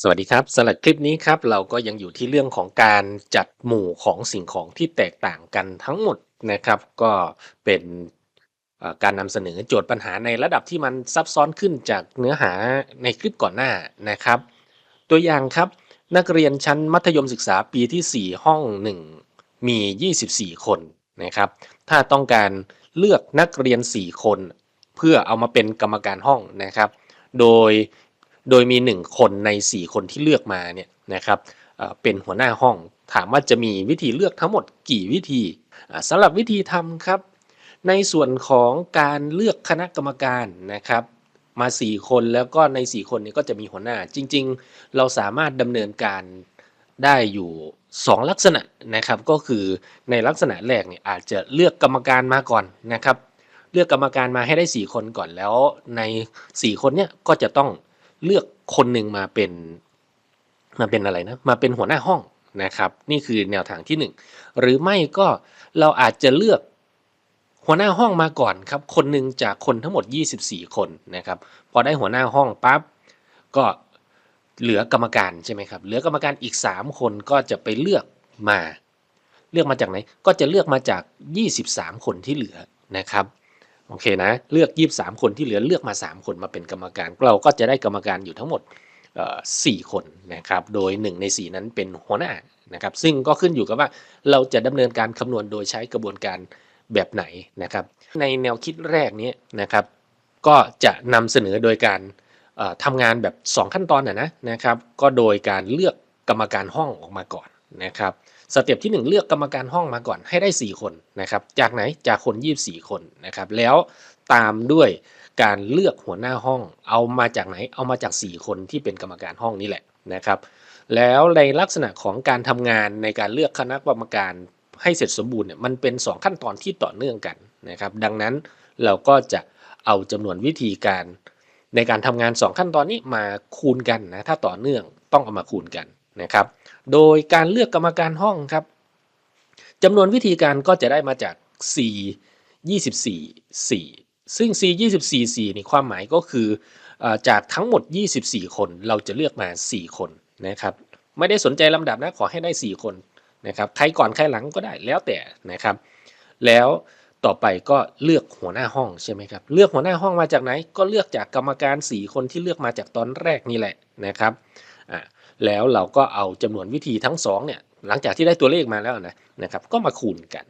สวัสดีครับสำหรับคลิปนี้ครับเราก็ยังอยู่ที่เรื่องของการจัดหมู่ของสิ่งของที่แตกต่างกันทั้งหมดนะครับ ก็เป็นการนำเสนอโจทย์ปัญหาในระดับที่มันซับซ้อนขึ้นจากเนื้อหาในคลิปก่อนหน้านะครับ ตัวอย่างครับนักเรียนชั้นมัธยมศึกษาปีที่ 4 ห้อง 1 มี 24 คนนะครับ ถ้าต้องการเลือกนักเรียน 4 คน เพื่อเอามาเป็นกรรมการห้องนะครับ โดย โดยมี 1 คนใน 4 คนที่เลือกมาเนี่ยนะครับเป็นหัวหน้าห้อง ถามว่าจะมีวิธีเลือกทั้งหมดกี่วิธีสำหรับวิธีทำครับ ในส่วนของการเลือกคณะกรรมการนะครับมา 4 คนแล้วก็ใน 4 คนนี้ก็จะมีหัวหน้า จริง ๆ เราสามารถดำเนินการได้อยู่ 2 ลักษณะนะครับ ก็คือในลักษณะแรกเนี่ยอาจจะเลือกกรรมการมาก่อนนะครับ เลือกกรรมการมาให้ได้ 4 คนก่อนแล้วใน 4 คนเนี่ยก็จะต้อง เลือกคนหนึ่งมาเป็นมาเป็นอะไรนะมาเป็นหัวหน้าห้องนะครับ นี่คือแนวทางที่ 1 หรือไม่ก็เราอาจจะเลือกหัวหน้าห้องมาก่อนครับ คนหนึ่งจากคนทั้งหมด 24 คนนะครับ พอได้หัวหน้าห้องปั๊บก็เหลือกรรมการใช่ไหมครับ เหลือกรรมการอีก 3 คนก็จะไปเลือกมา เลือกมาจากไหน ก็จะเลือกมาจาก 23 คนที่เหลือนะครับ โอเคนะ เลือก 23 คนที่เหลือเลือกมา 3 คนมาเป็นกรรมการ เราก็จะได้กรรมการอยู่ทั้งหมดเอ่อ4คนนะครับ โดย 1 ใน 4 นั้นเป็นหัวหน้านะครับ ซึ่งก็ขึ้นอยู่กับว่าเราจะดำเนินการคำนวณโดยใช้กระบวนการแบบไหนนะครับ ในแนวคิดแรกนี้นะครับ ก็จะนำเสนอโดยการเอ่อทำงานแบบ 2 ขั้นตอนนะนะครับ ก็โดยการเลือกกรรมการห้องออกมาก่อนนะครับ สเต็ปที่ 1 เลือกกรรมการห้องมาก่อนให้ได้ 4 คนนะครับ จากไหนจากคน 24 คนนะครับ แล้วตามด้วยการเลือกหัวหน้าห้อง เอามาจากไหนเอามาจาก 4 คนที่เป็นกรรมการห้องนี่แหละนะครับ แล้วในลักษณะของการทำงานในการเลือกคณะกรรมการให้เสร็จสมบูรณ์เนี่ยมันเป็น 2 ขั้นตอนที่ต่อเนื่องกันนะครับ ดังนั้นเราก็จะเอาจำนวนวิธีการ ในการทำงาน 2 ขั้นตอนนี้มาคูณกันนะถ้าต่อเนื่องต้องเอามาคูณกัน นะครับ โดยการเลือกกรรมการห้องครับจำนวนวิธีการก็จะได้มาจาก C 24 4 ซึ่ง C 24 4นี่ความหมายก็คือจากทั้งหมด 24 คนเราจะเลือกมา 4 คนนะครับไม่ได้สนใจลำดับนะขอให้ได้ 4 คนนะครับใครก่อนใครหลังก็ได้แล้วแต่นะครับ แล้วต่อไปก็เลือกหัวหน้าห้องใช่ไหมครับเลือกหัวหน้าห้องมาจากไหน ก็เลือกจากกรรมการ 4 คนที่เลือกมาจากตอนแรกนี่แหละนะครับอ่า แล้วเราก็เอาจำนวนวิธีทั้งสองเนี่ยหลังจากที่ได้ตัวเลขมาแล้วนะนะครับก็มาคูณกัน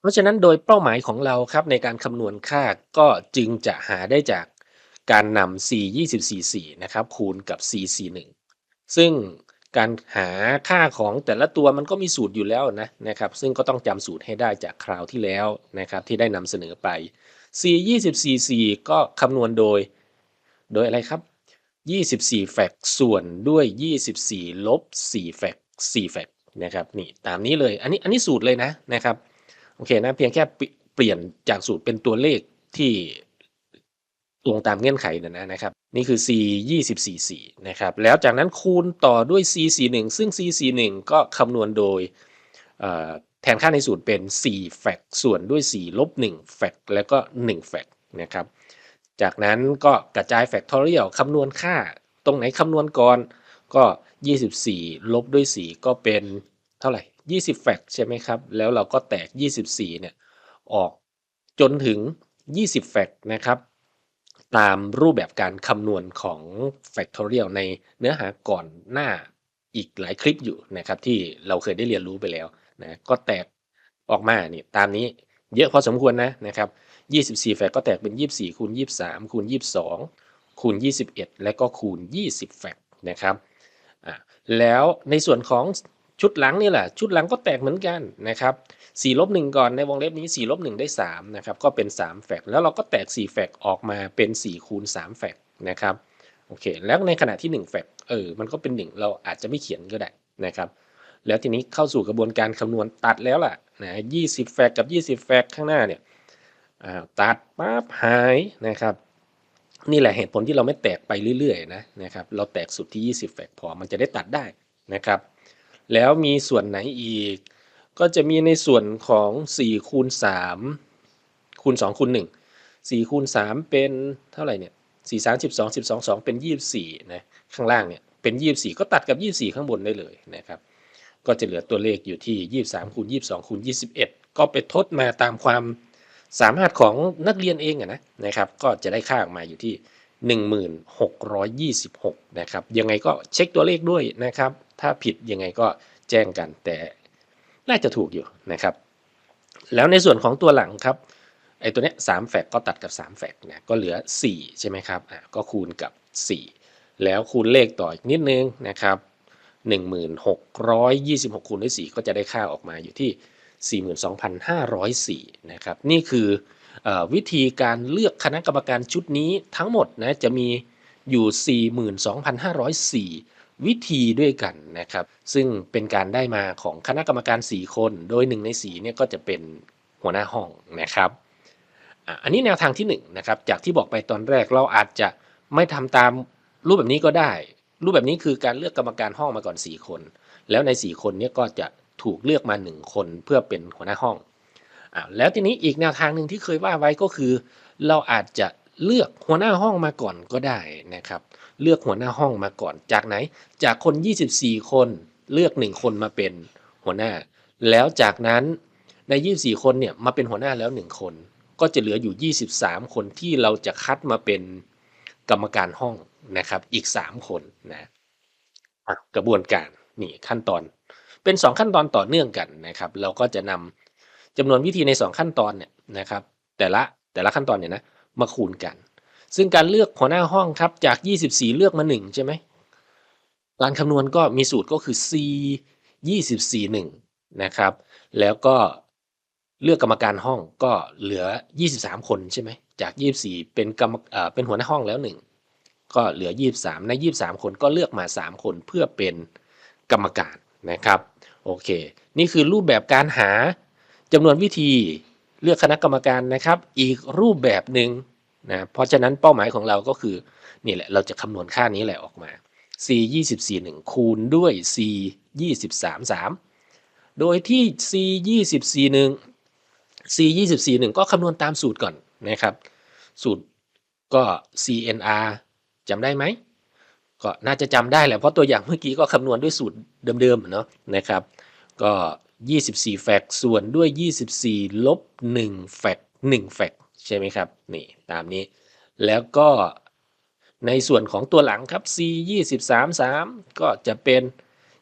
เพราะฉะนั้นโดยเป้าหมายของเราครับในการคำนวณค่าก็จึงจะหาได้จากการนำ c 24 4นะครับคูณกับ c c 1ซึ่งการหาค่าของแต่ละตัวมันก็มีสูตรอยู่แล้วนะนะครับซึ่งก็ต้องจำสูตรให้ได้จากคราวที่แล้วนะครับที่ได้นำเสนอไป c 24 4ก็คำนวณโดย โดยอะไรครับ 24 แฟกส่วนด้วย 24 ลบ 4 แฟก4แฟกนะครับนี่ตามนี้เลยอันนี้อันนี้สูตรเลยนะนะครับโอเคนะเพียงแค่เปลี่ยนจากสูตรเป็นตัวเลขที่ตรงตามเงื่อนไขนะนะครับ นี่คือ c 24 4นะครับแล้วจากนั้นคูณต่อด้วย c 4 1ซึ่ง c 4 1ก็คำนวณโดยแทนค่าในสูตรเป็น 4 แฟกส่วนด้วย 4 ลบ 1 แฟกแล้วก็ 1 แฟกนะครับ จากนั้นก็กระจายแฟกทอเรียลคำนวณค่า ตรงไหนคำนวณก่อนก็ 24 ลบด้วย 4 ก็เป็นเท่าไหร่ 20 แฟกใช่ไหมครับ แล้วเราก็แตก 24 เนี่ย ออกจนถึง 20 แฟกนะครับ ตามรูปแบบการคำนวณของ Factorial ในเนื้อหาก่อนหน้าอีกหลายคลิปอยู่นะครับ ที่เราเคยได้เรียนรู้ไปแล้วนะ ก็แตกออกมาเนี่ยตามนี้เยอะพอสมควรนะนะครับ 24 แฟกก็แตกเป็น 24คูณ23คูณ22คูณ21 และก็คูณ 20 แฟกนะครับแล้วในส่วนของชุดหลังนี่แหละ ชุดหลังก็แตกเหมือนกันนะครับ4ลบ1ก่อนในวงเล็บนี้4ลบ1ได้3นะครับก็เป็น 3 แฟกแล้วเราก็แตก 4 แฟกออกมาเป็น 4 คูณ 3 แฟกนะครับโอเคแล้วในขณะที่ 1 แฟกเออมันก็เป็น 1 เราอาจจะไม่เขียนก็ได้นะครับแล้วทีนี้เข้าสู่กระบวนการคำนวณตัดแล้วล่ะนะ20 แฟกกับ 20 แฟกข้างหน้าเนี่ย ตัดปั๊บหายนะครับ นี่แหละเหตุผลที่เราไม่แตกไปเรื่อยๆนะนะครับ เราแตกสุดที่ 20 แฟกพอมันจะได้ตัดได้นะครับ แล้วมีส่วนไหนอีก ก็จะมีในส่วนของ4คูณ3คูณ2คูณ1 4คูณ3เป็นเท่าไหร่เนี่ย4 3 12 12 2 เป็น 24นะข้างล่างเนี่ยเป็น 24 ก็ตัดกับ 24 ข้างบนได้เลยนะครับ ก็จะเหลือตัวเลขอยู่ที่ 23คูณ22คูณ21 ก็ไปทดมาตามความ สามารถของนักเรียนเองอะนะนะครับก็จะได้ค่าออกมาอยู่ที่ 1626 นะครับ ยังไงก็เช็คตัวเลขด้วยนะครับ ถ้าผิดยังไงก็แจ้งกันแต่น่าจะถูกอยู่นะครับ แล้วในส่วนของตัวหลังครับไอ้ตัวเนี้ยสามแฟกก็ตัดกับ 3 แฟกนะก็เหลือ 4 ใช่ไหมครับอะก็คูณกับ 4 แล้วคูณเลขต่ออีกนิดนึงนะครับ1626 คูณด้วย 4 ก็จะได้ค่าออกมาอยู่ที่ 42,504นะครับนี่คืออวิธีการเลือกคณะกรรมการชุดนี้ทั้งหมดนะจะมีอยู่ 42,504 วิธีด้วยกันนะครับ ซึ่งเป็นการได้มาของคณะกรรมการ 4 คน โดย 1 ใน4เนี่ยก็จะเป็นหัวหน้าห้องนะครับอันนี้แนวทางที่1นงนะครับจากที่บอกไปตอนแรกเราอาจจะไม่ทำตามรูปแบบนี้ก็ได้ รูปแบบนี้คือการเลือกกรรมการห้องมาก่อน 4 คน แล้วใน 4 คนนี้ก็จะ ถูกเลือกมา1คนเพื่อเป็นหัวหน้าห้องอะแล้วทีนี้อีกแนวทางหนึ่งที่เคยว่าไว้ก็คือ เราอาจจะเลือกหัวหน้าห้องมาก่อนก็ได้นะครับ เลือกหัวหน้าห้องมาก่อนจากไหน จากคน 24 คนเลือก 1 คนมาเป็นหัวหน้า แล้วจากนั้นใน 24 คนเนี่ยมาเป็นหัวหน้าแล้ว 1 คน ก็จะเหลืออยู่ 23 คนที่เราจะคัดมาเป็นกรรมการห้องนะครับ อีก 3 คนนะกระบวนการนี่ขั้นตอน เป็น 2 ขั้นตอนต่อเนื่องกันนะครับ เราก็จะนำจำนวนวิธีใน 2 ขั้นตอนเนี่ยนะครับ แต่ละแต่ละขั้นตอนเนี่ยนะมาคูณกัน ซึ่งการเลือกหัวหน้าห้องครับจาก 24 เลือกมา 1 ใช่ไหมการคำนวณก็มีสูตรก็คือ c 24 1นะครับ แล้วก็เลือกกรรมการห้องก็เหลือ 23 คนใช่ไหมจาก 24 เป็นกรรมเป็นหัวหน้าห้องแล้ว 1 ก็เหลือ 23 ใน 23 คนก็เลือกมา 3 คนเพื่อเป็นกรรมการ นะครับโอเค นี่คือรูปแบบการหาจำนวนวิธีเลือกคณะกรรมการนะครับ อีกรูปแบบหนึ่งนะเพราะฉะนั้นเป้าหมายของเราก็คือนี่แหละเราจะคำนวณค่านี้แหละออกมา c 24 1คูณด้วย c 23 3 โดยที่ c 24 1 c 24 1ก็คำนวณตามสูตรก่อนนะครับ สูตรก็ cnr จำได้ไหม ก็น่าจะจำได้แหละเพราะตัวอย่างเมื่อกี้ก็คำนวณด้วยสูตรเดิมๆเนาะนะครับ ก็ 24 แฟกส่วนด้วย 24 ลบ 1 แฟก1แฟกใช่ไหมครับนี่ตามนี้ แล้วก็ในส่วนของตัวหลังครับ c 23 3 ก็จะเป็น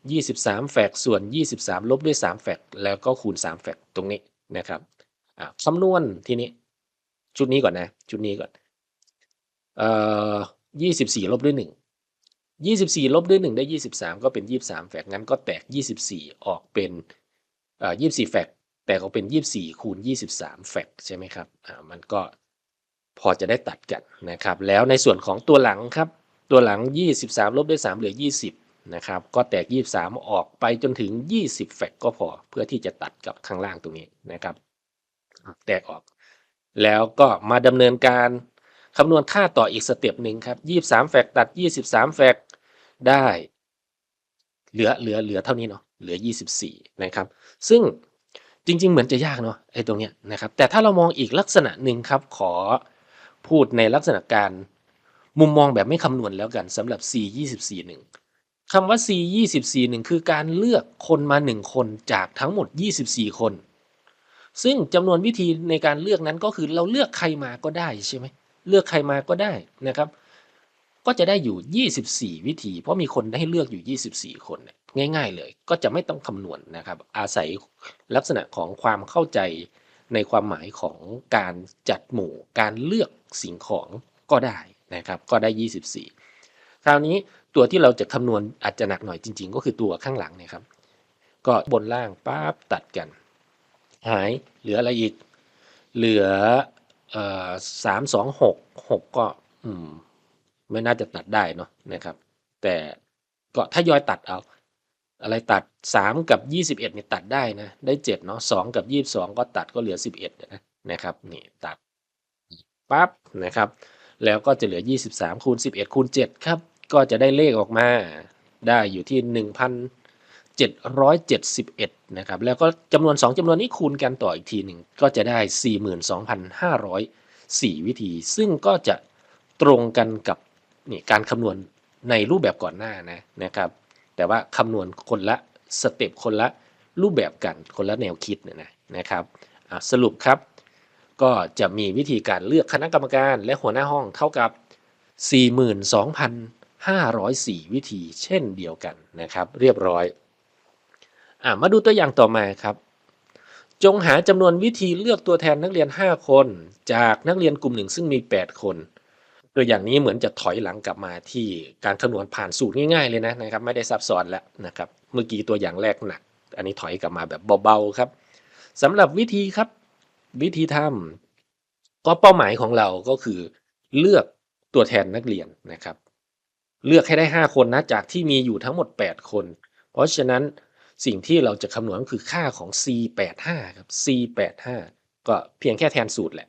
23 แฟกส่วน 23 ลบด้วย 3 แฟกแล้วก็คูณ 3 แฟกตรงนี้นะครับคำนวณทีนี้ ชุดนี้ก่อนนะ ชุดนี้ก่อนเอ่อ24 ลบด้วย1 24 ลบด้วย 1 ได้ 23 ก็เป็น 23 แฟกงั้นก็แตก 24 ออกเป็นอ่อ24 แฟกแตกออกเป็น 24 คูณ 23 แฟกใช่ไหมครับอ่ามันก็พอจะได้ตัดกันนะครับ แล้วในส่วนของตัวหลังครับ ตัวหลัง 23 ลบด้วย 3 เหลือ 20 นะครับ ก็แตก 23 ออกไปจนถึง 20 แฟกก็พอ เพื่อที่จะตัดกับข้างล่างตรงนี้นะครับ แตกออก แล้วก็มาดำเนินการคำนวณค่าต่ออีกสเต็ปหนึ่งครับ 23 แฟกตัด 23 แฟก ได้ เหลือเหลือเหลือเท่านี้เนาะเหลือ 24 นะครับ ซึ่งจริง ๆ เหมือนจะยากเนาะไอ้ตรงเนี้ยนะครับ แต่ถ้าเรามองอีกลักษณะหนึ่งครับ ขอพูดในลักษณะการมุมมองแบบไม่คำนวณแล้วกันสำหรับ C 24 1คำว่า C 24 1คือการเลือกคนมา 1 คนจากทั้งหมด 24 คน ซึ่งจำนวนวิธีในการเลือกนั้นก็คือเราเลือกใครมาก็ได้ใช่ไหมเลือกใครมาก็ได้นะครับ ก็จะได้อยู่ 24 วิธี เพราะมีคนให้เลือกอยู่ 24 คนเนี่ยง่าย ๆ เลย ก็จะไม่ต้องคำนวณนะครับ อาศัยลักษณะของความเข้าใจในความหมายของการจัดหมู่การเลือกสิ่งของก็ได้นะครับ ก็ได้ 24 คราวนี้ตัวที่เราจะคำนวณอาจจะหนักหน่อยจริง ๆ ก็คือตัวข้างหลังเนี่ยครับ ก็บนล่างปั๊บตัดกัน หายเหลืออะไรอีก เหลือสามสองหกหกก็ อืม ไม่น่าจะตัดได้เนาะนะครับ แต่ก็ถ้ายอยตัดเอา อะไรตัดสามกับยี่สิบเอ็ดเนี่ยตัดได้นะได้เจ็ดเนาะสองกับยี่สิบสองก็ตัดก็เหลือสิบเอ็ดนะนะครับนี่ตัดปั๊บนะครับแล้วก็จะเหลือยี่สิบสามคูณสิบเอ็ดคูณเจ็ดครับก็จะได้เลขออกมาได้อยู่ที่หนึ่งพันเจ็ดร้อยเจ็ดสิบเอ็ดนะครับแล้วก็จำนวนสองจำนวนนี้คูณกันต่ออีกทีหนึ่งก็จะได้สี่หมื่นสองพันห้าร้อยสี่วิธี ซึ่งก็จะตรงกันกับ นี่การคำนวณในรูปแบบก่อนหน้านะนะครับ แต่ว่าคำนวณคนละสเต็ปคนละรูปแบบกันคนละแนวคิดเนี่ยนะนะครับสรุปครับ ก็จะมีวิธีการเลือกคณะกรรมการและหัวหน้าห้องเท่ากับ 42,504 วิธีเช่นเดียวกันนะครับ เรียบร้อยอมาดูตัวอย่างต่อมาครับ จงหาจำนวนวิธีเลือกตัวแทนนักเรียน 5 คน จากนักเรียนกลุ่มหนึ่งซึ่งมี 8 คน ตัวอย่างนี้เหมือนจะถอยหลังกลับมาที่การคำนวณผ่านสูตรง่ายๆเลยนะนะครับ ไม่ได้ซับซ้อนแล้วนะครับเมื่อกี้ตัวอย่างแรกหนัก อันนี้ถอยกลับมาแบบเบาๆครับสำหรับวิธีครับวิธีทำก็เป้าหมายของเราก็คือเลือกตัวแทนนักเรียนนะครับ เลือกให้ได้ 5 คนนะจากที่มีอยู่ทั้งหมด 8 คน เพราะฉะนั้นสิ่งที่เราจะคำนวณก็คือค่าของ C85 ครับ C85 ก็เพียงแค่แทนสูตรแหละ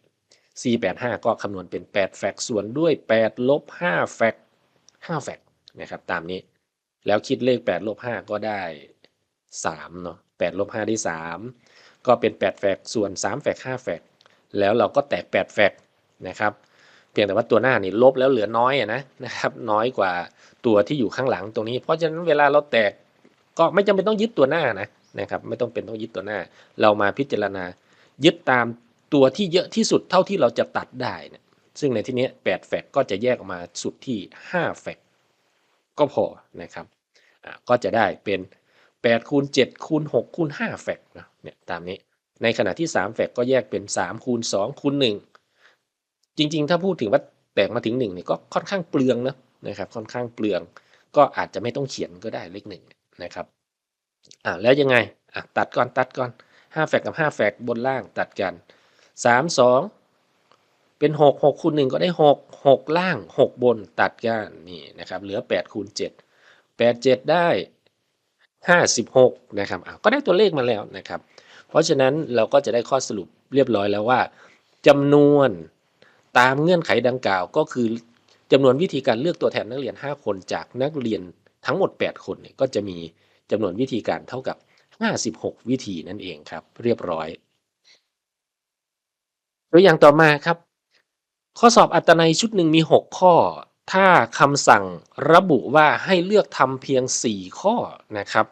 C85 ก็คำนวณเป็น 8 แฟกส่วนด้วย 8 ลบ 5 แฟก5แฟกนะครับตามนี้ แล้วคิดเลข 8 ลบ 5 ก็ได้3เนาะ8ลบ 5 ได้ 3 ก็เป็น 8 แฟกส่วน 3 แฟก5แฟกแล้วเราก็แตก 8 แฟกนะครับเพียงแต่ว่าตัวหน้านี่ลบแล้วเหลือน้อยอะนะนะครับน้อยกว่าตัวที่อยู่ข้างหลังตรงนี้ เพราะฉะนั้นเวลาเราแตกก็ไม่จำเป็นต้องยึดตัวหน้านะนะครับไม่ต้องเป็นต้องยึดตัวหน้า เรามาพิจารณายึดตาม ตัวที่เยอะที่สุดเท่าที่เราจะตัดได้นะซึ่งในที่นี้8แฟกก็จะแยกออกมาสุดที่5แฟกก็พอนะครับอ่าก็จะได้เป็น8คูณ7คูณ6คูณ5แฟกนะเนี่ยตามนี้ ในขณะที่3แฟกก็แยกเป็น3คูณ2คูณ1จริงๆ ถ้าพูดถึงว่าแตกมาถึง1เนี่ยก็ค่อนข้างเปลืองนะนะครับค่อนข้างเปลือง ก็อาจจะไม่ต้องเขียนก็ได้เลขหนึ่งนะครับอ่าแล้วยังไงอะตัดก่อนตัดก่อน5แฟกกับ5แฟกบนล่างตัดกัน 3 2เป็น6 6คูณ1ก็ได้6 6ล่าง6บนตัดกันนี่นะครับ เหลือ8คูณ7 8 7ได้56นะครับอะก็ได้ตัวเลขมาแล้วนะครับ เพราะฉะนั้นเราก็จะได้ข้อสรุปเรียบร้อยแล้วว่าจำนวนตามเงื่อนไขดังกล่าวก็คือจำนวนวิธีการเลือกตัวแทนนักเรียน 5 คนจากนักเรียนทั้งหมด 8 คนเนี่ยก็จะมีจำนวนวิธีการเท่ากับ 56 วิธีนั่นเองครับ เรียบร้อย ตัวอย่างต่อมาครับ ข้อสอบอัตนัยชุดหนึ่งมี 6 ข้อ ถ้าคำสั่งระบุว่าให้เลือกทำเพียง 4 ข้อนะครับ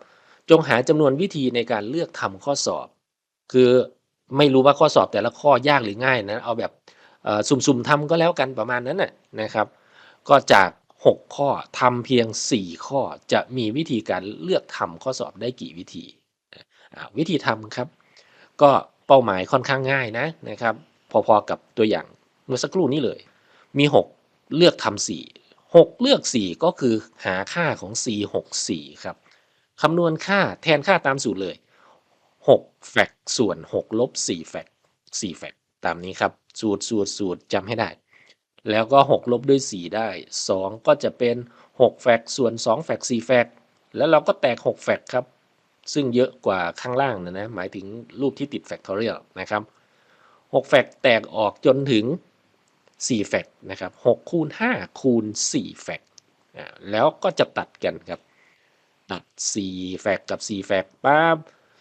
จงหาจำนวนวิธีในการเลือกทำข้อสอบ คือไม่รู้ว่าข้อสอบแต่ละข้อยากหรือง่ายนะเอาแบบสุ่มๆทำก็แล้วกันประมาณนั้นนะนะครับ ก็จาก 6 ข้อทำเพียง 4 ข้อจะมีวิธีการเลือกทำข้อสอบได้กี่วิธี วิธีทำครับ ก็เป้าหมายค่อนข้างง่ายนะนะครับ พอๆกับตัวอย่างเมื่อสักครู่นี้เลย มี 6 เลือกทำ4 6เลือก 4 ก็คือหาค่าของ c 6 4 ครับคำนวณค่าแทนค่าตามสูตรเลย 6 แฟกส่วน 6 ลบ 4 แฟก4แฟกตามนี้ครับ สูตรสูตรสูตรจำให้ได้ แล้วก็ 6 ลบด้วย 4 ได้ 2 ก็จะเป็น 6 แฟกส่วน 2 แฟก4แฟกแล้วเราก็แตก 6 แฟกครับ ซึ่งเยอะกว่าข้างล่างนะนะ หมายถึงรูปที่ติดแฟกทอเรียลนะครับ 6 แฟกแตกออกจนถึง 4 แฟกนะครับ6คูณ5คูณ4แฟกแล้วก็จะตัดกันครับ ตัด 4 แฟกกับ 4 แฟกปั๊บ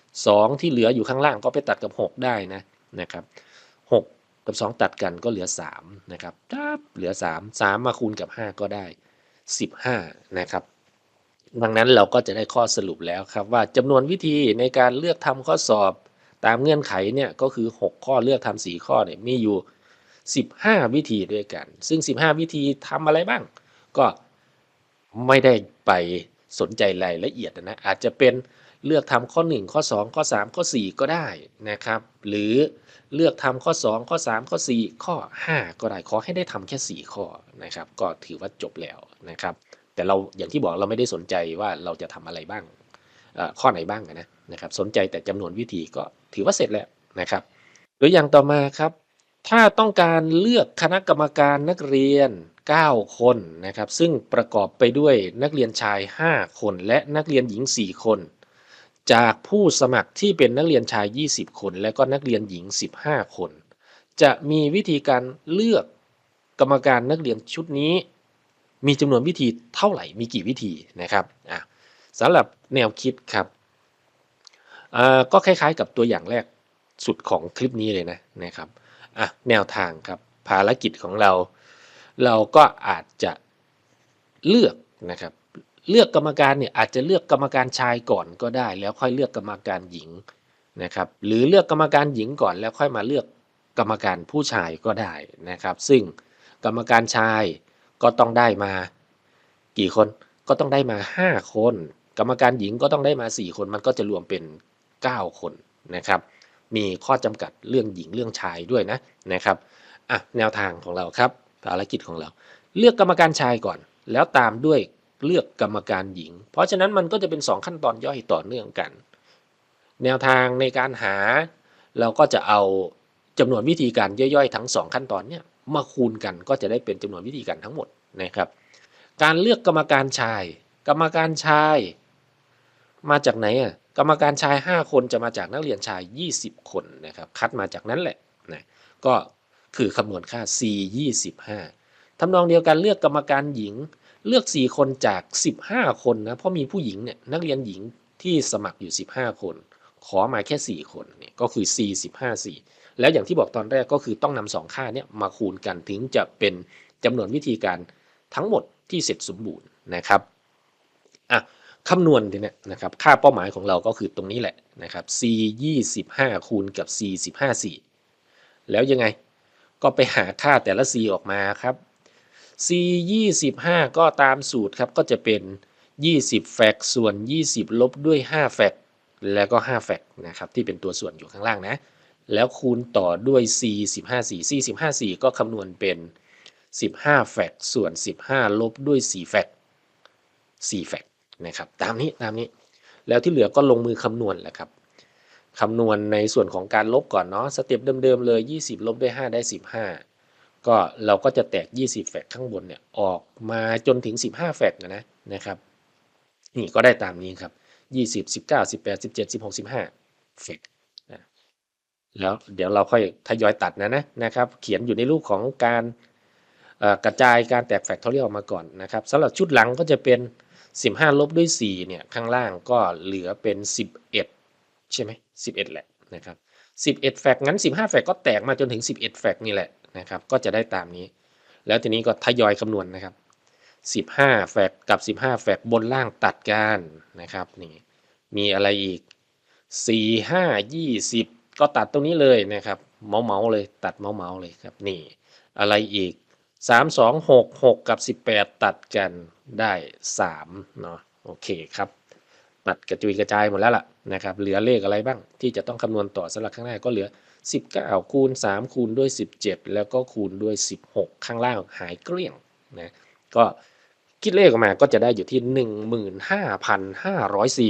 2ที่เหลืออยู่ข้างล่างก็ไปตัดกับ 6 ได้นะนะครับ6กับ 2 ตัดกันก็เหลือ3นะครับปั๊บเหลือ 3 3 มาคูณกับ 5 ก็ได้ 15 นะครับดังนั้นเราก็จะได้ข้อสรุปแล้วครับว่าจำนวนวิธีในการเลือกทำข้อสอบ ตามเงื่อนไขเนี่ยก็คือ 6 ข้อเลือกทำ4ข้อเนี่ยมีอยู่ 15 วิธีด้วยกัน ซึ่ง 15 วิธีทำอะไรบ้าง ก็ไม่ได้ไปสนใจรายละเอียดนะอาจจะเป็นเลือกทำข้อ 1 ข้อ 2 ข้อ 3 ข้อ 4 ก็ได้นะครับ หรือเลือกทำข้อ 2 ข้อ 3 ข้อ 4 ข้อ 5 ก็ได้ขอให้ได้ทำแค่ 4 ข้อนะครับ ก็ถือว่าจบแล้วนะครับ แต่เราอย่างที่บอกเราไม่ได้สนใจว่าเราจะทำอะไรบ้างข้อไหนบ้างนะ นะครับสนใจแต่จำนวนวิธีก็ถือว่าเสร็จแล้วนะครับตัวอย่างต่อมาครับ ถ้าต้องการเลือกคณะกรรมการนักเรียน 9 คนนะครับ ซึ่งประกอบไปด้วยนักเรียนชาย 5 คน และนักเรียนหญิง 4 คน จากผู้สมัครที่เป็นนักเรียนชาย 20 คน และก็นักเรียนหญิง 15 คน จะมีวิธีการเลือกกรรมการนักเรียนชุดนี้ มีจำนวนวิธีเท่าไหร่มีกี่วิธีนะครับอะสำหรับแนวคิดครับ ก็คล้ายๆกับตัวอย่างแรกสุดของคลิปนี้เลยนะนะครับอะแนวทางครับภารกิจของเรา เราก็อาจจะเลือกนะครับ เลือกกรรมการเนี่ยอาจจะเลือกกรรมการชายก่อนก็ได้ แล้วค่อยเลือกกรรมการหญิงนะครับ หรือเลือกกรรมการหญิงก่อนแล้วค่อยมาเลือกกรรมการผู้ชายก็ได้นะครับ ซึ่งกรรมการชายก็ต้องได้มา กี่คนก็ต้องได้มา 5 คน กรรมการหญิงก็ต้องได้มา 4 คนมันก็จะรวมเป็น 9 คนนะครับ มีข้อจำกัดเรื่องหญิงเรื่องชายด้วยนะนะครับอะแนวทางของเราครับภารกิจของเรา เลือกกรรมการชายก่อน แล้วตามด้วยเลือกกรรมการหญิง เพราะฉะนั้นมันก็จะเป็น 2 ขั้นตอนย่อยต่อเนื่องกัน แนวทางในการหา เราก็จะเอาจำนวนวิธีการย่อยๆ ทั้ง 2 ขั้นตอนเนี่ยมาคูณกันก็จะได้เป็นจำนวนวิธีการทั้งหมดนะครับ การเลือกกรรมการชาย กรรมการชาย มาจากไหนอะ กรรมการชาย 5 คนจะมาจากนักเรียนชาย 20 คนนะครับ คัดมาจากนั้นแหละนะก็คือคำนวณค่า C 25ทำนองเดียวกันเลือกกรรมการหญิงเลือก 4 คนจาก 15 คนนะเพราะมีผู้หญิงเนี่ยนักเรียนหญิงที่สมัครอยู่ 15 คน ขอมาแค่ 4 คนเนี่ยก็คือ C 15 4 แล้วอย่างที่บอกตอนแรกก็คือต้องนำสองค่าเนี่ยมาคูณกันถึงจะเป็นจำนวนวิธีการทั้งหมดที่เสร็จสมบูรณ์นะครับอะ คำนวณทีเนี้ยนะครับค่าเป้าหมายของเราก็คือตรงนี้แหละนะครับ C 25คูณกับ C 15 4แล้วยังไงก็ไปหาค่าแต่ละ C ออกมาครับ C 25ก็ตามสูตรครับก็จะเป็น 20 แฟกส่วน 20 ลบด้วย 5 แฟกแล้วก็ 5 แฟกนะครับที่เป็นตัวส่วนอยู่ข้างล่างนะ แล้วคูณต่อด้วย C 15 4 C 15 4ก็คำนวณเป็น 15 แฟกส่วน 15 ลบด้วย 4 แฟก4แฟก นะครับตามนี้ตามนี้ แล้วที่เหลือก็ลงมือคำนวณแหละครับคำนวณในส่วนของการลบก่อนเนาะสเต็ปเดิมๆเลย 20 ลบด้วย 5 ได้ 15 ก็เราก็จะแตก 20 แฟกข้างบนเนี่ยออกมาจนถึง 15 แฟกนะนะครับนี่ก็ได้ตามนี้ครับ 20 19 18 17 16 15แฟกแล้วเดี๋ยวเราค่อยทยอยตัดนะนะนะครับ เขียนอยู่ในรูปของการกระจายการแตกแฟกทอเรียลออกมาก่อนนะครับสำหรับชุดหลังก็จะเป็น 15 ลบด้วย 4 เนี่ย ข้างล่างก็เหลือเป็น 11 ใช่ไหม11 แหละนะครับ11 แฟกงั้น 15 แฟกก็แตกมาจนถึง 11 แฟกนี่แหละนะครับ ก็จะได้ตามนี้ แล้วทีนี้ก็ทยอยคำนวณนะครับ 15 แฟกกับ 15 แฟกบนล่างตัดกันนะครับนี่มีอะไรอีก 4 5 20 ก็ตัดตรงนี้เลยนะครับ เมาเมาเลยตัดเมาเมาเลยครับนี่อะไรอีก 3 2 6 6 กับ 18 ตัดกัน ได้3เนาะโอเคครับตัดกระจุยกระจายหมดแล้วล่ะนะครับเหลือเลขอะไรบ้างที่จะต้องคำนวณต่อสำหรับข้างหน้าก็เหลือ 19 คูณ 3 คูณด้วย 17 แล้วก็คูณด้วย 16 ข้างล่างหายเกลี้ยงนะก็คิดเลขออกมาก็จะได้อยู่ที่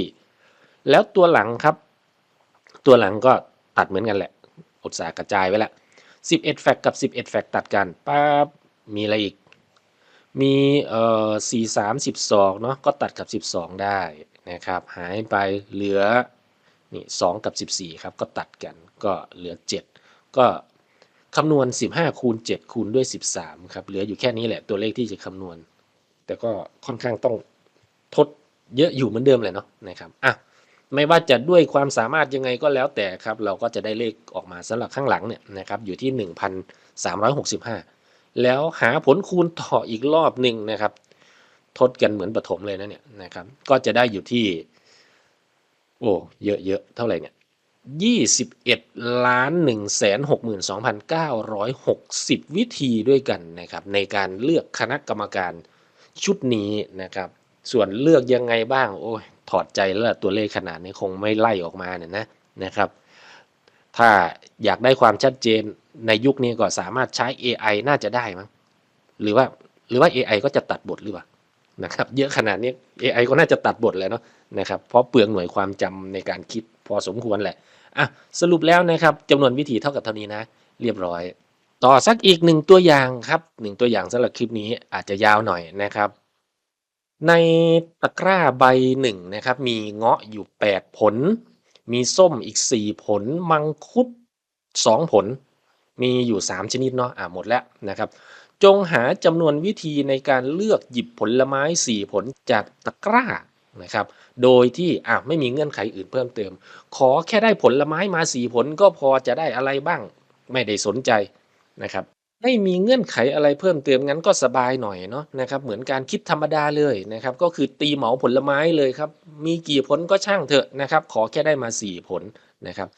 15,504 แล้วตัวหลังครับ ตัวหลังก็ตัดเหมือนกันแหละอุตสาห์กระจายไว้ละ11 แฟกกับ 11 แฟกตัดกันปั๊บมีอะไรอีก มีเอ่อ4 3 12เนาะก็ตัดกับ12ได้นะครับ หายไปเหลือนี่2กับ14ครับก็ตัดกันก็เหลือ7ก็คำนวณ15คูณ7คูณด้วย13ครับเหลืออยู่แค่นี้แหละตัวเลขที่จะคำนวณ แต่ก็ค่อนข้างต้องทดเยอะอยู่เหมือนเดิมเลยเนาะนะครับอะไม่ว่าจะด้วยความสามารถยังไงก็แล้วแต่ครับ เราก็จะได้เลขออกมาสำหรับข้างหลังเนี่ยนะครับอยู่ที่ 1,365 แล้วหาผลคูณต่ออีกรอบหนึ่งนะครับ ทดกันเหมือนปฐมเลยนะเนี่ยนะครับ ก็จะได้อยู่ที่ โอ้เยอะเยอะเท่าไหร่เนี่ยยี่สิบเอ็ดล้านหนึ่งแสนหกหมื่นสองพันเก้าร้อยหกสิบวิธีด้วยกันนะครับ ในการเลือกคณะกรรมการชุดนี้นะครับ ส่วนเลือกยังไงบ้าง โอ้ยถอดใจแล้วตัวเลขขนาดนี้คงไม่ไล่ออกมาเนี่ยนะนะครับ ถ้าอยากได้ความชัดเจน ในยุคนี้ก็สามารถใช้ AI น่าจะได้มั้งหรือว่าหรือว่า AI ก็จะตัดบทหรือเปล่านะครับเยอะขนาดนี้ AI ก็น่าจะตัดบทแล้วเนาะนะครับเพราะเปลืองหน่วยความจำในการคิดพอสมควรแหละอะสรุปแล้วนะครับจำนวนวิธีเท่ากับเท่านี้นะ เรียบร้อย ต่อสักอีกหนึ่งตัวอย่างครับหนึ่งตัวอย่างสำหรับคลิปนี้อาจจะยาวหน่อยนะครับ ในตะกร้าใบหนึ่งนะครับมีเงาะอยู่ 8 ผล มีส้มอีก 4 ผล มังคุด 2 ผล มีอยู่ 3 ชนิดเนาะอ่าหมดแล้วนะครับ จงหาจำนวนวิธีในการเลือกหยิบผลไม้ 4 ผลจากตะกร้านะครับ โดยที่อะไม่มีเงื่อนไขอื่นเพิ่มเติม ขอแค่ได้ผลไม้มา 4 ผลก็พอจะได้อะไรบ้าง ไม่ได้สนใจนะครับไม่มีเงื่อนไขอะไรเพิ่มเติมงั้นก็สบายหน่อยเนาะนะครับเหมือนการคิดธรรมดาเลยนะครับก็คือตีเหมาผลไม้เลยครับมีกี่ผลก็ช่างเถอะนะครับขอแค่ได้มา 4 ผลนะครับ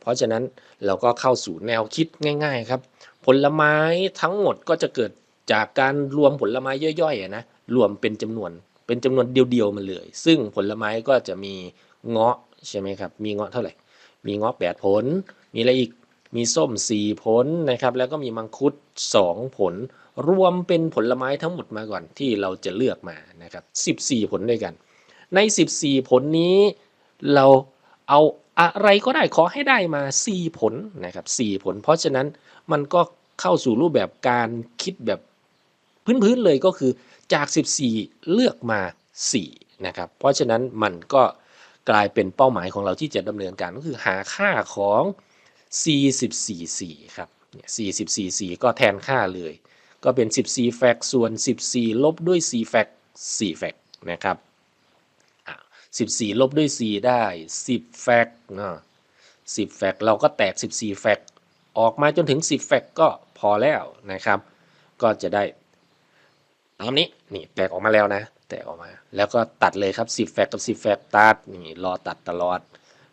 เพราะฉะนั้นเราก็เข้าสู่แนวคิดง่าย ๆ ครับ ผลไม้ทั้งหมดก็จะเกิดจากการรวมผลไม้ย่อยๆนะรวมเป็นจำนวนเป็นจำนวนเดียวๆมาเลย ซึ่งผลไม้ก็จะมีเงาะใช่ไหมครับ มีเงาะเท่าไหร่ มีเงาะ8ผล มีอะไรอีก มีส้ม4ผลนะครับ แล้วก็มีมังคุด2ผล รวมเป็นผลไม้ทั้งหมดมาก่อนที่เราจะเลือกมานะครับ14ผลด้วยกัน ใน14ผลนี้เราเอา อะไรก็ได้ขอให้ได้มา 4 ผลนะครับ4ผล เพราะฉะนั้นมันก็เข้าสู่รูปแบบการคิดแบบพื้นๆเลยก็คือจาก 14 เลือกมา4นะครับเพราะฉะนั้นมันก็กลายเป็นเป้าหมายของเราที่จะดำเนินการก็คือหาค่าของ 44 4 ครับเนี่ย44 4 ก็แทนค่าเลย ก็เป็น 14 แฟกส่วน 14 ลบด้วย 4 แฟก4แฟกนะครับ 14 ลบด้วย 4 ได้ 10 แฟกนะ10 แฟกเราก็แตก 14 แฟกออกมาจนถึง 10 แฟกก็พอแล้วนะครับ ก็จะได้ตามนี้นี่แตกออกมาแล้วนะ แตกออกมา แล้วก็ตัดเลยครับ 10 แฟกกับ 10 แฟกตัดนี่รอตัดตลอด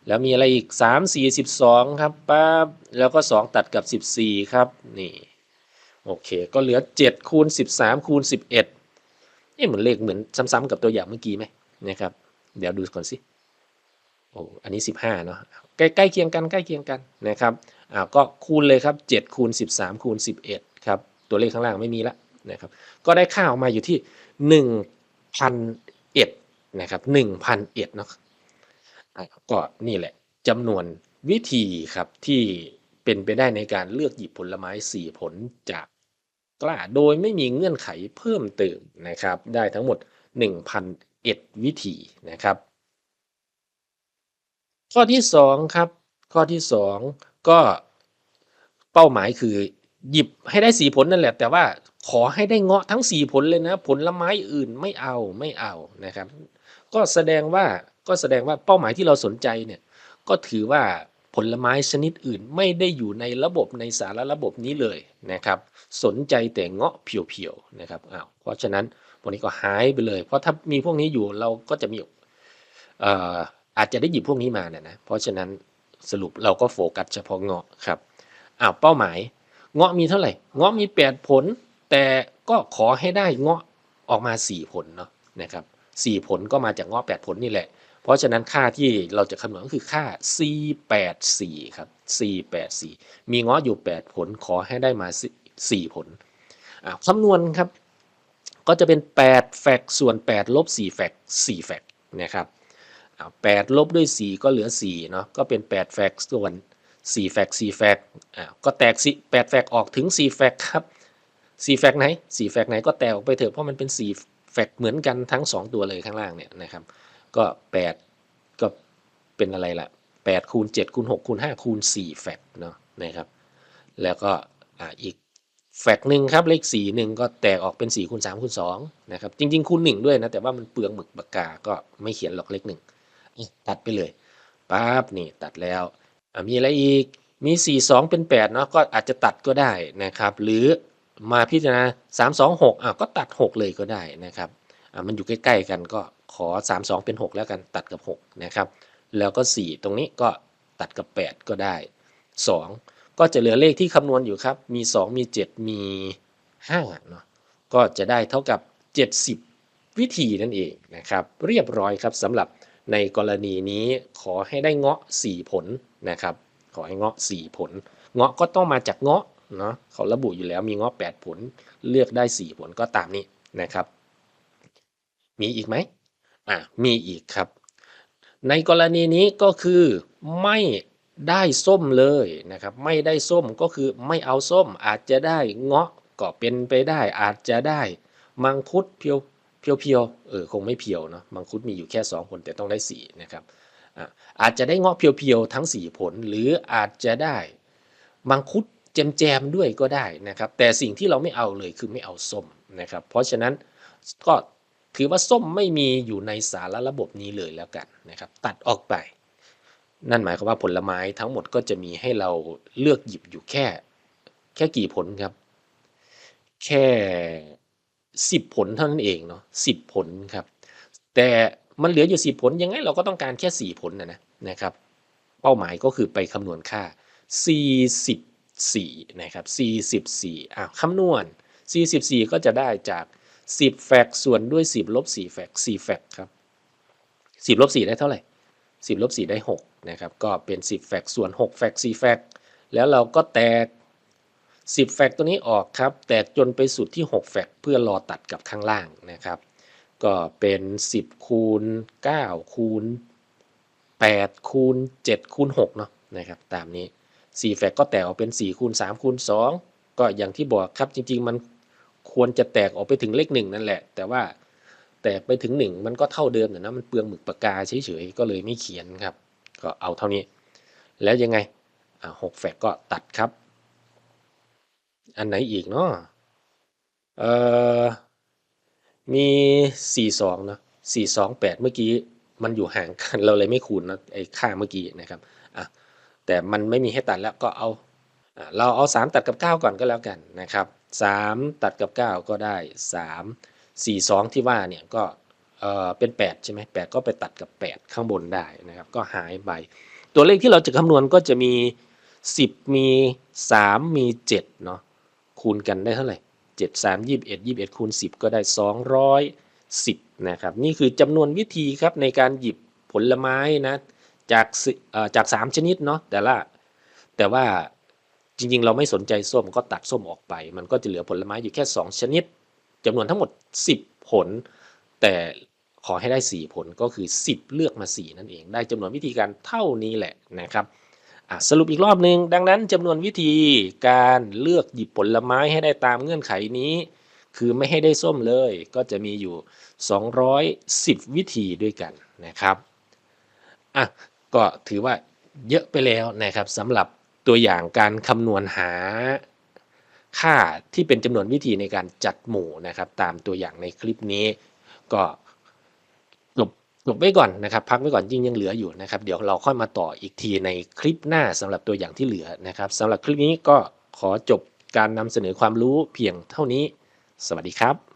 แล้วมีอะไรอีก 3 4 12 ครับปั๊บแล้วก็ 2 ตัดกับ 14 ครับนี่โอเค ก็เหลือ 7 คูณ 13 คูณ 11เอ๊ะเหมือนเลขเหมือนซ้ำๆกับตัวอย่างเมื่อกี้ไหมนะครับ เดี๋ยวดูก่อนสิโอ้อันนี้ 15เนาะใกล้ใกล้เคียงกันใกล้เคียงกันนะครับอ่าก็คูณเลยครับ7คูณ13คูณ11ครับตัวเลขข้างล่างไม่มีละนะครับก็ได้ค่าออกมาอยู่ที่ 1,001นะครับ1,001เนาะอะก็นี่แหละจำนวนวิธีครับที่เป็นไปได้ในการเลือกหยิบผลไม้ 4 ผลจากกล้าโดยไม่มีเงื่อนไขเพิ่มเติมนะครับ ได้ทั้งหมด 11 วิธีนะครับ ข้อที่ 2 ครับ ข้อที่ 2 ก็เป้าหมายคือหยิบให้ได้4ผลนั่นแหละ แต่ว่าขอให้ได้เงาะทั้ง4ผลเลยนะ ผลไม้อื่นไม่เอาไม่เอานะครับ ก็แสดงว่าก็แสดงว่าเป้าหมายที่เราสนใจเนี่ยก็ถือว่าผลไม้ชนิดอื่นไม่ได้อยู่ในระบบในสารระบบนี้เลยนะครับ สนใจแต่เงาะเพียวๆนะครับอ้าวเพราะฉะนั้น พวกนี้ก็หายไปเลย เพราะถ้ามีพวกนี้อยู่เราก็จะมีเอ่ออาจจะได้หยิบพวกนี้มาเนี่ยนะ เพราะฉะนั้นสรุปเราก็โฟกัสเฉพาะเงาะครับอ้าวเป้าหมาย เงาะมีเท่าไหร่ เงาะมี 8 ผล แต่ก็ขอให้ได้เงาะออกมา 4 ผลเนาะนะครับ4ผลก็มาจากเงาะ8 ผลนี่แหละ เพราะฉะนั้นค่าที่เราจะคำนวณก็คือค่า C84 ครับ C84 มีเงาะอยู่ 8 ผลขอให้ได้มา 4 ผลอ่าคำนวณครับ ก็จะเป็น8แฟกส่วน8ลบ4แฟก4แฟกนะครับอ่า8ลบด้วย 4 ก็เหลือ4เนาะก็เป็น8แฟกส่วน4แฟก4แฟกอ่าก็แตก8แฟกออกถึง4แฟกครับ4แฟกไหน4แฟกไหนก็แตกออกไปเถอะเพราะมันเป็น4แฟกเหมือนกันทั้ง 2 ตัวเลยข้างล่างเนี่ยนะครับก็ 8 ก็เป็นอะไรล่ะ8คูณ7คูณ6คูณ5คูณ4แฟกเนาะนะครับแล้วก็อ่าอีก แฟกหนึ่งครับเลข4หนึ่งก็แตกออกเป็น4คูณ3คูณ2นะครับจริง ๆคูณ1ด้วยนะแต่ว่ามันเปลืองหมึกปากกาก็ไม่เขียนหรอกเลขหนึ่งตัดไปเลยปั๊บนี่ตัดแล้วมีอะไรอีกมี 4 2 เป็น8เนาะก็อาจจะตัดก็ได้นะครับ หรือมาพิจารณา 3 2 6อะก็ตัด 6 เลยก็ได้นะครับอะมันอยู่ใกล้ๆกันก็ขอ 3 2 เป็น 6 แล้วกันตัดกับ 6 นะครับ แล้วก็ 4 ตรงนี้ก็ตัดกับ 8 ก็ได้ 2 ก็จะเหลือเลขที่คำนวณอยู่ครับ มี 2 มี 7 มี5เนาะก็จะได้เท่ากับ 70 วิธีนั่นเองนะครับ เรียบร้อยครับสำหรับในกรณีนี้ขอให้ได้เงาะ 4 ผลนะครับ ขอให้เงาะ 4 ผล เงาะก็ต้องมาจากเงาะเนาะเขาระบุอยู่แล้วมีเงาะ 8 ผล เลือกได้ 4 ผลก็ตามนี้นะครับ มีอีกไหมอะมีอีกครับ ในกรณีนี้ก็คือไม่ ได้ส้มเลยนะครับ ไม่ได้ส้มก็คือไม่เอาส้มอาจจะได้เงาะก็เป็นไปได้อาจจะได้มังคุดเพียวเพียวเพียวเออคงไม่เพียวเนาะมังคุดมีอยู่แค่ 2 ผลแต่ต้องได้4นะครับอาจจะได้เงาะเพียวเพียวทั้ง 4 ผล หรืออาจจะได้มังคุดแจมแจมๆด้วยก็ได้นะครับ แต่สิ่งที่เราไม่เอาเลยคือไม่เอาส้มนะครับ เพราะฉะนั้นก็ถือว่าส้มไม่มีอยู่ในสารระบบนี้เลยแล้วกันนะครับ ตัดออกไป นั่นหมายความว่าผลไม้ทั้งหมดก็จะมีให้เราเลือกหยิบอยู่แค่ แค่กี่ผลครับ แค่สิบผลเท่านั้นเองเนาะสิบผลครับ แต่มันเหลืออยู่สิบผลยังไงเราก็ต้องการแค่สี่ผลนะนะนะครับ เป้าหมายก็คือไปคำนวณค่า 44 นะครับ 44อะคำนวณ 44 ก็จะได้จาก 10 แฟกส่วนด้วย 10ลบ4แฟก4แฟกครับ 10ลบ4ได้เท่าไหร่ 10ลบ4ได้ 6 นะครับก็เป็น 10 แฟกส่วน 6 แฟก4แฟกแล้วเราก็แตก 10 แฟกตัวนี้ออกครับ แตกจนไปสุดที่ 6 แฟกเพื่อรอตัดกับข้างล่างนะครับ ก็เป็น 10 คูณ 9 คูณ 8 คูณ 7 คูณ6เนาะนะครับตามนี้ 4 แฟกก็แตกออกเป็น 4 คูณ 3 คูณ 2 ก็อย่างที่บอกครับจริง ๆ มันควรจะแตกออกไปถึงเลข1นั่นแหละ แต่ว่าแตกไปถึง1มันก็เท่าเดิมนะมันเปลืองหมึกปากกาเฉยๆก็เลยไม่เขียนครับ ก็เอาเท่านี้ แล้วยังไงอ่า6แฟกก็ตัดครับ อันไหนอีกเนาะเอ่อมี 42เนาะ428 เมื่อกี้มันอยู่ห่างกันเราเลยไม่คูณนะไอ้ค่าเมื่อกี้นะครับอะแต่มันไม่มีให้ตัดแล้วก็เอาอเราเอา 3 ตัดกับ 9 ก่อนก็แล้วกันนะครับ 3 ตัดกับ 9 ก็ได้ 3 4 2 ที่ว่าเนี่ยก็ เออเป็น8ใช่ไหม8ก็ไปตัดกับ 8 ข้างบนได้นะครับ ก็หายไป ตัวเลขที่เราจะคำนวณก็จะมี 10 มี 3 มี7เนาะคูณกันได้เท่าไหร่7 3 21 21คูณ10 ก็ได้ 210นะครับนี่คือจำนวนวิธีครับในการหยิบผลไม้นะจากสิ่อจาก 3 ชนิดเนาะแต่ละแต่ว่าจริงๆ เราไม่สนใจส้มก็ตัดส้มออกไป มันก็จะเหลือผลไม้อยู่แค่ 2 ชนิดจำนวนทั้งหมด 10 ผล แต่ ขอให้ได้ 4 ผลก็คือ 10 เลือกมา 4 นั่นเอง ได้จำนวนวิธีการเท่านี้แหละนะครับสรุปอีกรอบหนึ่งดังนั้นจำนวนวิธีการเลือกหยิบผลไม้ให้ได้ตามเงื่อนไขนี้ คือไม่ให้ได้ส้มเลย ก็จะมีอยู่ 210 วิธีด้วยกันนะครับอะก็ถือว่าเยอะไปแล้วนะครับสำหรับตัวอย่างการคำนวณหาค่าที่เป็นจำนวนวิธีในการจัดหมู่นะครับ ตามตัวอย่างในคลิปนี้ ก็ จบจบไว้ก่อนนะครับ พักไว้ก่อนยิ่งยังเหลืออยู่นะครับ เดี๋ยวเราค่อยมาต่ออีกทีในคลิปหน้าสำหรับตัวอย่างที่เหลือนะครับสำหรับคลิปนี้ก็ขอจบการนำเสนอความรู้เพียงเท่านี้ สวัสดีครับ